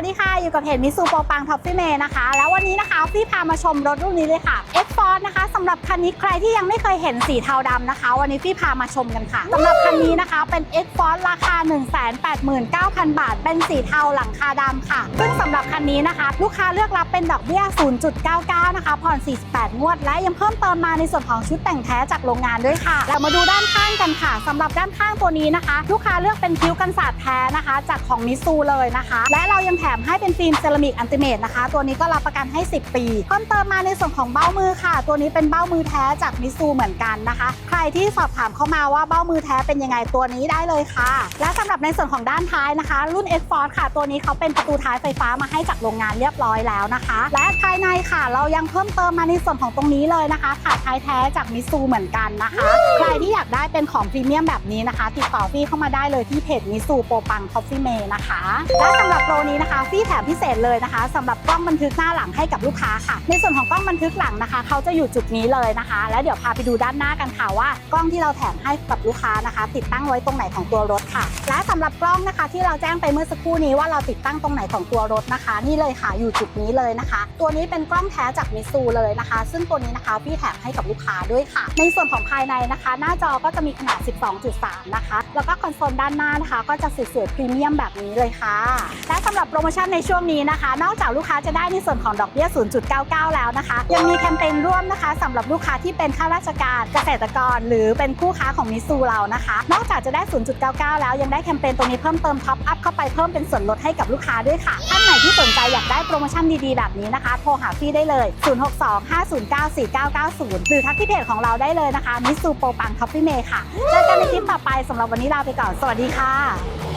วัสดีค่ะ อยู่กับเพจมิซูโปปังท็อปฟี่เมย์นะคะ แล้ววันนี้นะคะฟี่พามาชมรถรุ่นนี้เลยค่ะ X Force นะคะสำหรับคันนี้ใครที่ยังไม่เคยเห็นสีเทาดำนะคะ วันนี้ฟี่พามาชมกันค่ะสำหรับคันนี้นะคะเป็น X Force ราคา 189,000 บาท เป็นสีเทาหลังคาดำค่ะ ซึ่งสำหรับคันนี้นะคะ ลูกค้าเลือกรับเป็นดอกเบี้ย 0.99 นะคะ ผ่อน 48 งวด และยังเพิ่มเติมมาในส่วนของชุดแต่งแท้จากโรงงานด้วยค่ะเรามาดูด้านข้างกันค่ะสำหรับด้านข้างตัวนี้นะคะ ลูกค้าเลือกเป็นคิ้วกันศาสตร์แท้นะคะ จากของมิซูเลยนะคะ และเรายังแถมให้เป็นฟิล์มเซรามิกอันติเมตนะคะ ตัวนี้ก็รับประกันให้ 10 ปี เพิ่มเติมมาในส่วนของเบ้ามือค่ะ ตัวนี้เป็นเบ้ามือแท้จากมิซูเหมือนกันนะคะ ใครที่สอบถามเข้ามาว่าเบ้ามือแท้เป็นยังไงตัวนี้ได้เลยค่ะ และสำหรับในส่วนของด้านท้ายนะคะ รุ่น X Force ค่ะ ตัวนี้เขาเป็นประตูท้ายไฟฟ้ามาให้จากโรงงานเรียบร้อยแล้วนะคะ และภายในค่ะ เรายังเพิ่มเติมมาในส่วนของตรงนี้เลยนะคะขาท้ายแท้จากมิซูเหมือนกันนะคะ ใครที่อยากได้เป็นของพรีเมียมแบบนี้นะคะ ติดต่อฟี่เข้ามาได้เลยที่เพจมิซูโปรปังคอฟฟี่เมย์นะคะ และสำหรับโปรนี้นะคะฟี่แถมพิเศษเลยนะคะสำหรับกล้องบันทึกหน้าหลังให้กับลูกค้าค่ะ ในส่วนของกล้องบันทึกหลังนะคะ เขาจะอยู่จุดนี้เลยนะคะ แล้วเดี๋ยวพาไปดูด้านหน้ากันค่ะว่ากล้องที่เราแถมให้กับลูกค้านะคะ ติดตั้งไว้ตรงไหนของตัวรถค่ะ และสำหรับกล้องนะคะ ที่เราแจ้งไปเมื่อสักครู่นี้ว่าเราติดตั้งตรงไหนของตัวรถนะคะ นี่เลยค่ะอยู่จุดนี้เลยนะคะ ตัวนี้เป็นกล้องแท้จากมิซูเลยนะคะ ซึ่งตัวนี้นะคะพี่แถมให้กับลูกค้าด้วยค่ะ ในส่วนของภายในนะคะ หน้าจอก็จะมีขนาด 12.3 นะคะ แล้วก็คอนโซลด้านหน้านะคะ ก็จะสวยๆพรีเมียมแบบนี้เลยค่ะ และสำหรับโปรโมชั่นในช่วงนี้นะคะ นอกจากลูกค้าจะได้ในส่วนของดอกเบี้ย 0.99 แล้วนะคะ ยังมีแคมเปญร่วมนะคะสำหรับลูกค้าที่เป็นข้าราชการเกษตรกร หรือเป็นคู่ค้าของมิซูเรานะคะ นอกจากจะได้ 0.99 แล้วยังได้แคมเปญตรงนี้เพิ่มเติมท็อปอัพเข้าไปเพิ่มเป็นส่วนลดให้กับลูกค้าด้วยค่ะ ท่านไหนที่สนใจอยากได้โปรโมชั่นดีๆ แบบนี้นะคะ โทรหาพี่ได้เลย 062-509-4990 หรือทักที่เพจของเราได้เลยนะคะมิซูโปรปังท็อปปี้เมย์ค่ะเจอกันในคลิปต่อไปสำหรับวันนี้ลาไปก่อนสวัสดีค่ะ